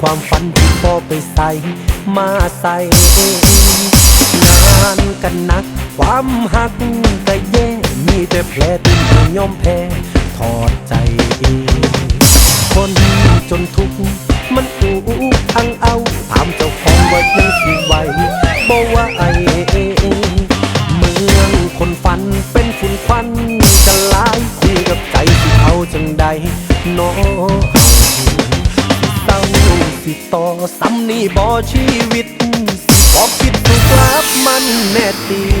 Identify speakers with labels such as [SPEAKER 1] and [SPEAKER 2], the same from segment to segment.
[SPEAKER 1] ความฝันที่พอไปใส่ มาใส่งานกันหนัก ความหักก็แย่มีแต่แผลที่ไม่ยอมแพ้ถอดใจคนจนทุกข์มันอูทั้งเอาถามเจ้าของว่ายังสิไหวบอกว่าไอเมืองคนฝันเป็นฝุ่นควันกันหลายคุยกับใจสิเอาจังใดน้อสิเศร้าสิ ต่อซ้ำนี่บ่ชีวิตบอกคิดถูกลับมันแน่ตี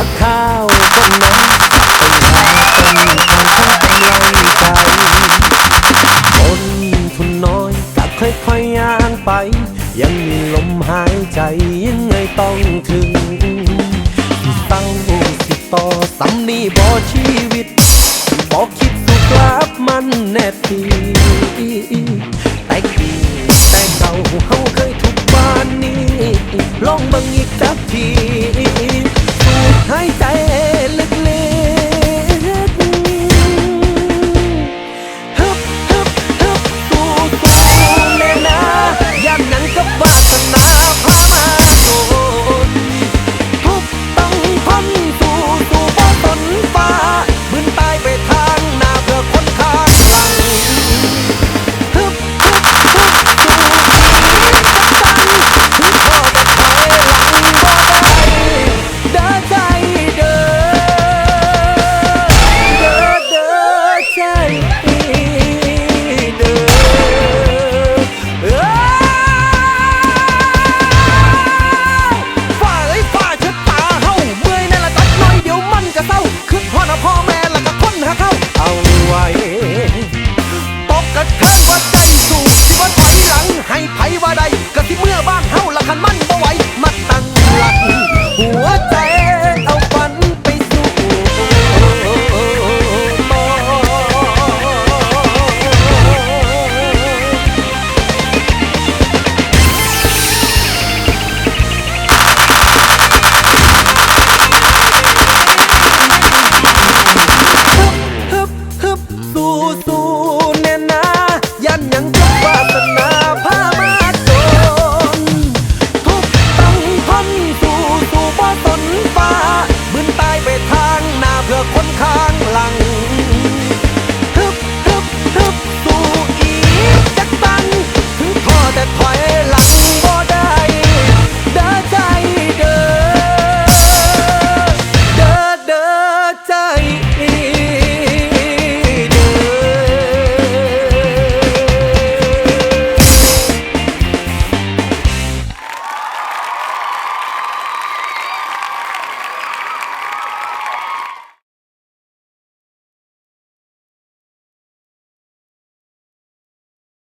[SPEAKER 1] าตักข้าวบนน้ำไปหาต้นทางทั้งกำลังใจคนทุนน้อยก็ค่อยๆย่างไป ยังมีลมหายใจยังไงต้องถึงสิเศร้าสิต่อสำนีบ่ชีวิตบอกคิดสุกลับมันแน่ทีแต่กี้แต่เก่าเฮาเคยทุกบ้านนี้ลองบังอีกสักที